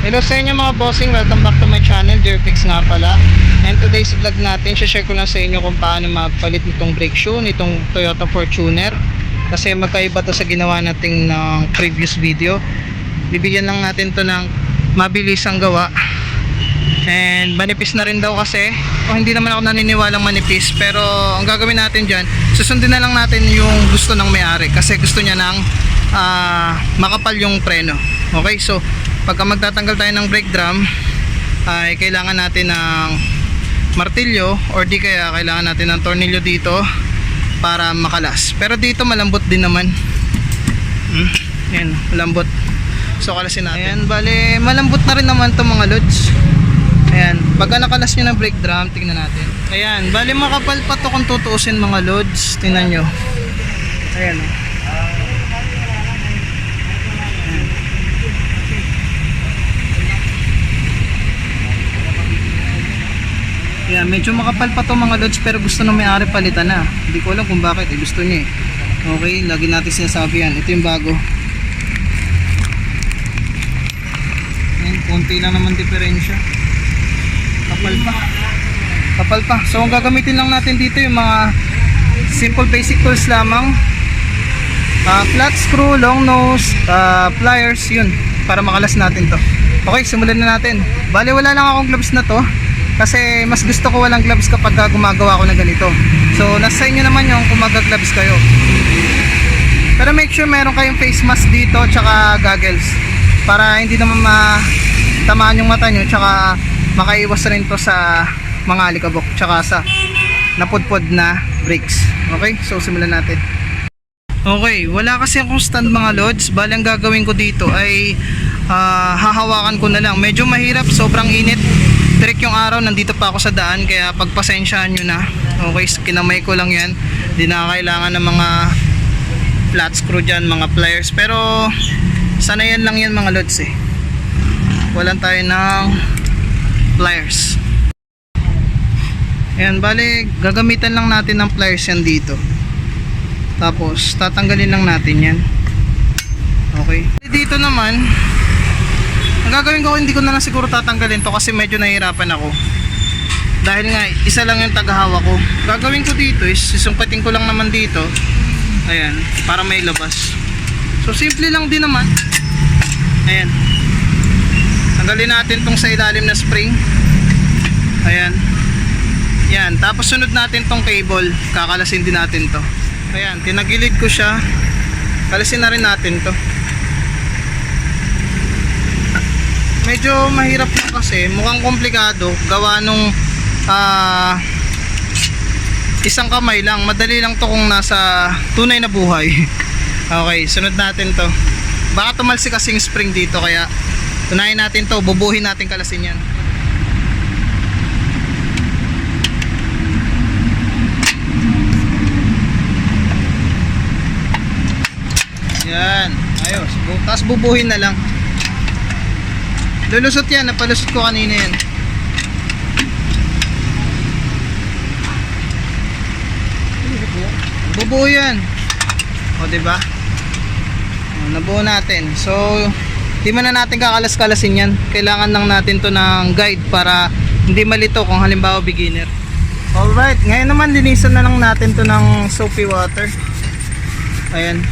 Hello sa inyo mga bossing, welcome back to my channel, Jerpix nga pala. And today's vlog natin, share ko lang sa inyo kung paano mapalit nitong brake shoe, nitong Toyota Fortuner. Kasi magkaiba to sa ginawa nating ng previous video. Bibigyan lang natin to ng mabilisang gawa. And manipis na rin daw kasi. O hindi naman ako naniniwalang manipis Pero ang gagawin natin dyan Susundin na lang natin yung gusto ng may-ari Kasi gusto niya ng ah, makapal yung preno. Okay so pagka magtatanggal tayo ng brake drum ay kailangan natin ng martilyo or di kaya kailangan natin ng tornilyo dito para makalas. Pero dito malambot din naman. Hmm, yan malambot. So kalasin natin. Ayan bale malambot na rin naman to mga lods. Ayan pagka nakalas nyo ng brake drum tingnan natin. Ayan bale makapal pa to kung tutuusin mga lods. Tingnan nyo. Ayan oh. Yan, medyo makapal pa to mga lods pero gusto nung may-ari palitan na. Hindi ko alam kung bakit, eh, gusto niya eh. Okay, lagi natin sinasabi yan. Ito yung bago. Yan, konti lang naman diferensya. Kapal pa. Kapal pa. So, ang gagamitin lang natin dito yung mga simple basic tools lamang. Ah, flat screw, long nose, ah, pliers, yun. Para makalas natin to. Okay, simulan na natin. Bale, wala lang akong gloves na to. Kasi mas gusto ko walang gloves kapag gumagawa ako ng ganito. So, nasa inyo naman yung kung mag-gloves kayo. Pero make sure meron kayong face mask dito tsaka goggles. Para hindi naman matamaan yung mata nyo tsaka makaiwas rin to sa mga alikabok tsaka sa napudpod na brakes. Okay, so simulan natin. Okay, wala kasi akong stand mga lods. Bali ang gagawin ko dito ay ah, hahawakan ko na lang. Medyo mahirap, sobrang init. Direct yung araw, nandito pa ako sa daan kaya pagpasensyahan nyo na. Okay, kinamay ko lang yan. Hindi na kailangan ng mga flat screw dyan, mga pliers. Pero sanayan lang yan mga lods eh. Walan tayo ng pliers. Ayan, bali gagamitan lang natin ng pliers yan dito. Tapos, tatanggalin lang natin yan. Okay. Dito naman, ang gagawin ko, hindi ko na lang siguro tatanggalin to kasi medyo nahihirapan ako. Dahil nga, isa lang yung tagahawak ko. Gagawin ko dito is, sisungkatin ko lang naman dito. Ayan, para may labas. So, simple lang din naman. Ayan. Tanggalin natin tong sa ilalim na spring. Ayan. Yan, tapos sunod natin tong cable. Kakalasin din natin to. Ayan, tinagilid ko siya. Kalasin na rin natin to. Medyo mahirap na kasi, mukhang komplikado. Gawa nung ah, isang kamay lang. Madali lang to kung nasa tunay na buhay. okay, sunod natin to. Baka tumalsi kasing spring dito kaya tunayin natin to, bubuhin natin kalasin yan. Yan, ayos. Tapos bubuhin na lang. Lulusot yan, napalusot ko kanina yan. Bubuo yan. O, ba? O, nabuo natin. So, di man na natin kakalas-kalasin yan. Kailangan lang natin to ng guide para hindi malito kung halimbawa beginner. Alright, ngayon naman linisan na lang natin to ng soapy water. Ayan.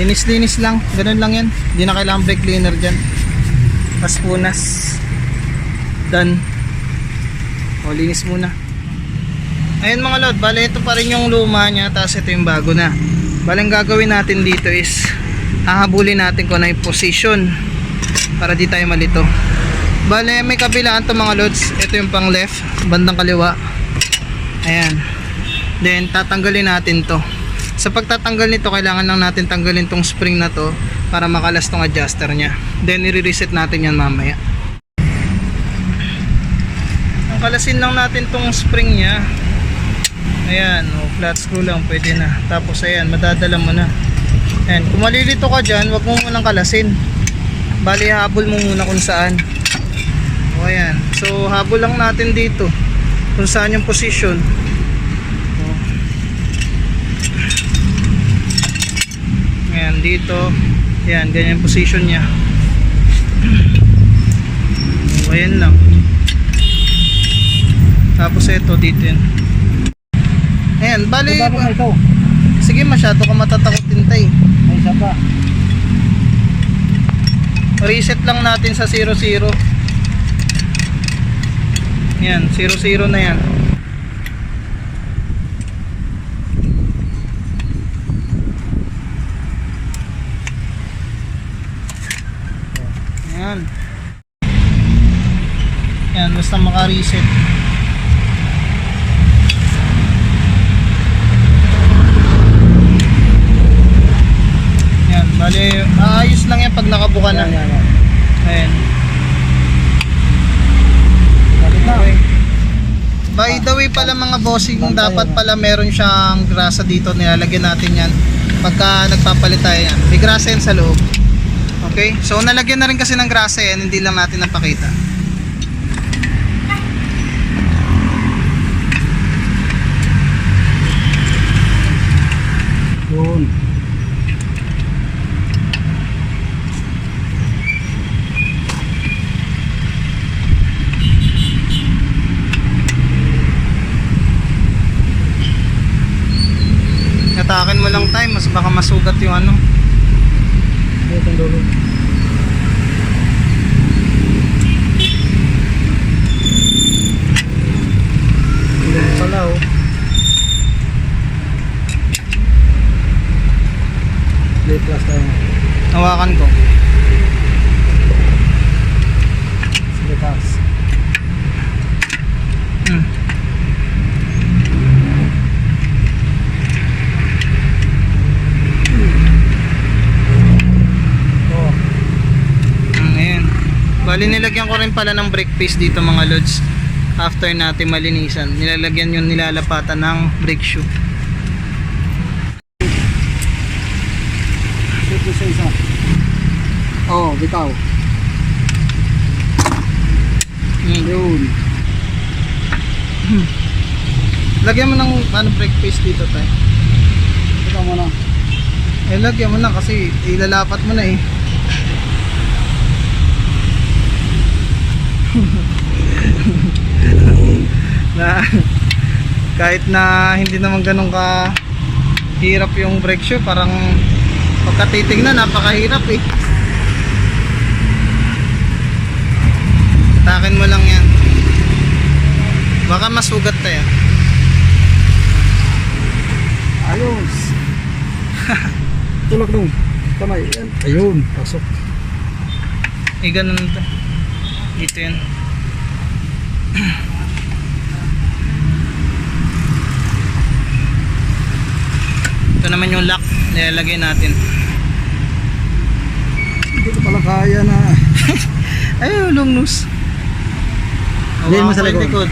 Linis-linis lang. Ganun lang yan. Hindi na kailangan brake cleaner dyan. Pas punas. Done. O, linis muna. Ayun mga lord, bale ito pa rin yung luma niya, tapos ito yung bago na. Bale ang gagawin natin dito is, hahabulin natin kung ano yung position para di tayo malito. Bale may kabilaan to mga lods, ito yung pang left, bandang kaliwa. Ayan. Then tatanggalin natin to. Sa pagtatanggal nito, kailangan lang natin tanggalin tong spring na to para makalas tong adjuster niya. Then i-reset natin yan mamaya. Ang kalasin lang natin tong spring niya. Ayan, oh, flat screw lang, pwede na. Tapos ayan, madadala mo na. Ayan, kung malilito ka dyan, wag mo munang kalasin. Bali, habol mo muna kung saan. O ayan, so habol lang natin dito. Kung saan yung position. Ayan, dito. Ayan, ganyan yung position niya. So, ayan lang. Tapos ito, dito yun. Ayan, bali, sige masyado ka matatakot din tay. May isa pa. Reset lang natin sa 00. Yan, 00 na yan. Yan. Yan, basta maka-reset. Yan, bali, aayos lang yan pag nakabuka na. Yan, yan, yan. Ayan. Okay. By the way pala mga bossing, dapat na. pala meron siyang grasa dito, nilalagyan natin yan pagka nagpapalit tayo yan. May grasa yan sa loob. Okay? So nalagyan na rin kasi ng grasa yan, hindi lang natin napakita. Yun. Atakin mo lang time, mas baka masugat yung ano. Dito ang dulo. Yun pala oh. Plate plus ko. Sige taas. Hmm. Oh. Hmm, ayan. Bali nilagyan ko rin pala ng brake paste dito mga lods. After natin malinisan, nilalagyan yung nilalapatan ng brake shoe. Dito sa isa. Oh, bitaw. Hmm. Yun. Lagyan mo ng ano, brake paste dito tayo. Bitaw mo na. Eh, lagyan mo na kasi ilalapat mo na eh. Na kahit na hindi naman ganun ka hirap yung brake shoe, parang pagkatitignan napakahirap eh. Takin mo lang yan. Baka masugat tayo. Ayos. Tulak dong. Kamay. Yan. Ayun. Pasok. Eh, ganun to. Dito yan. Ito naman yung lock. Nilalagay natin. Hindi ko pala kaya na. Ay, long nose. Diyan mo sa yung likod.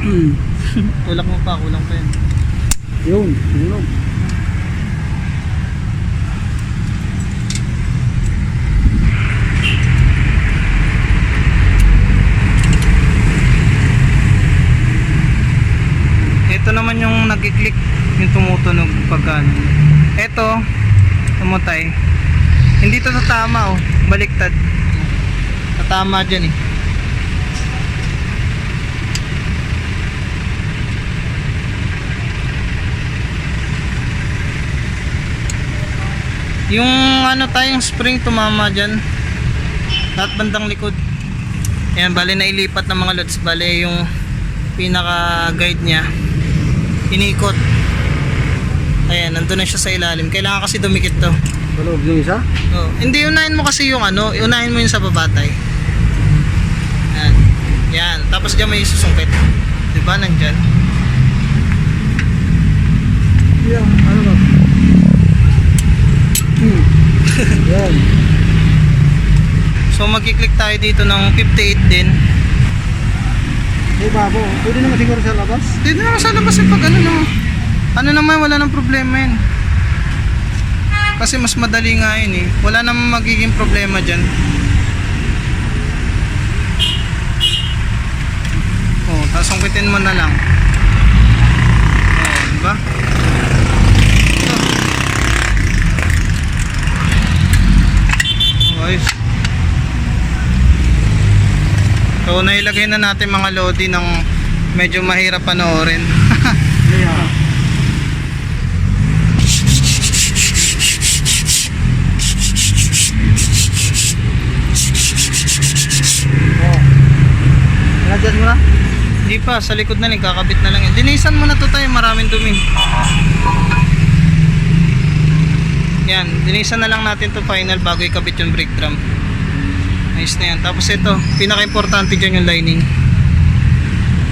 Hmm. Tulak mo pa, kulang pa. Yun. Yun. Ito naman yung nag-click yung tumutunog pagka ano. Ito, tumutay. Hindi to tatama oh, baliktad. Tatama dyan eh. Yung ano tayong spring tumama dyan. Lahat bandang likod. Ayan, bali na ilipat ng mga lods. Bali yung pinaka guide niya inikot ayan nandun na siya sa ilalim kailangan kasi dumikit to Sa loob yung isa? oh. hindi unahin mo kasi yung ano unahin mo yung sa babatay yan yan tapos dyan may susungkit di ba nandyan Yan. Ano ba? Hmm. Yan. so magkiklik tayo dito ng 58 din May babo. Pwede naman siguro sa labas. dito naman sa labas yung pag ano naman ano naman wala nang problema yun. Kasi mas madali nga yun eh. Wala namang magiging problema dyan. Oh tapos sungkitin mo na lang oh diba ito So nailagay na natin mga lodi ng medyo mahirap panoorin. Yeah. Nag-adjust mo na? Hindi pa, sa likod na lang, kakabit na lang yan. Dinisan mo na to tayo, maraming dumi. Yan, dinisan na lang natin to final bago ikabit yung brake drum. Ayos na yan. Tapos ito, pinaka-importante dyan yung lining.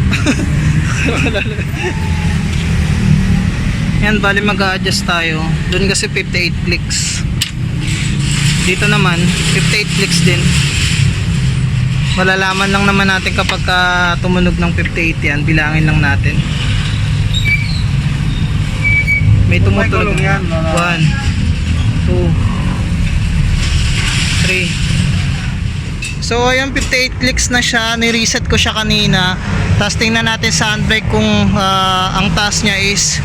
yan, bali mag-a-adjust tayo. Doon kasi 58 clicks. Dito naman, 58 clicks din. Malalaman lang naman natin kapag ka tumunog ng 58 yan, bilangin lang natin. May may tumutunog. gulong yan, wala. 1 2 3 So ayan 58 clicks na siya, ni-reset ko siya kanina. Tapos tingnan natin sa handbrake kung ah, ang task niya is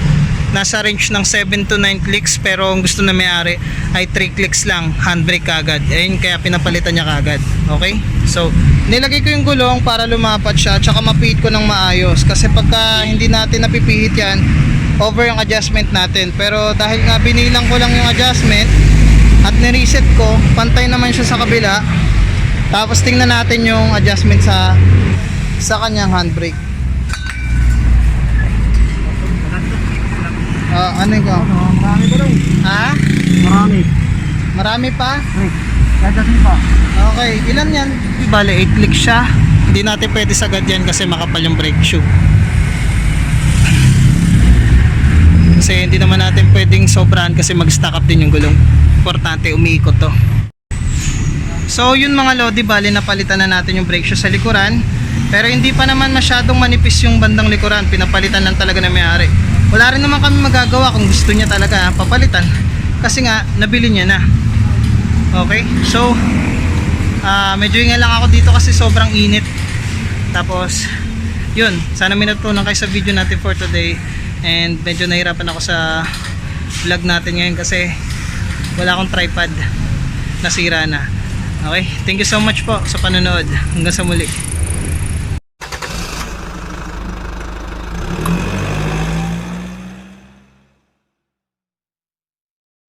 nasa range ng 7 to 9 clicks. Pero ang gusto na may-ari ay 3 clicks lang handbrake kagad. Ayun kaya pinapalitan niya kagad. Okay? So nilagay ko yung gulong para lumapat siya tsaka mapihit ko ng maayos. Kasi pagka hindi natin napipihit yan over yung adjustment natin. Pero dahil nga binilang ko lang yung adjustment at nireset ko pantay naman siya sa kabila tapos tingnan natin yung adjustment sa sa kanyang handbrake Ah, ano? Oh, marami pa daw. Ha? Marami. Marami pa? Adjustin pa. Okay, ilan yan? Bale, 8 clicks siya. Hindi natin pwede sagad yan kasi makapal yung brake shoe. Kasi hindi naman natin pwedeng sobrahan kasi mag-stack up din yung gulong. Importante, umiikot to. So yun mga lodi, bali napalitan na natin yung brake shoe sa likuran. Pero hindi pa naman masyadong manipis yung bandang likuran. Pinapalitan lang talaga na may-ari. Wala rin naman kami magagawa kung gusto niya talaga papalitan. Kasi nga, nabili niya na. Okay? So, ah medyo ingat lang ako dito kasi sobrang init. Tapos, yun. Sana may natutunan kayo sa video natin for today. And medyo nahirapan ako sa vlog natin ngayon kasi wala akong tripod. Nasira na. Okay? Thank you so much po sa panonood. Hanggang sa muli.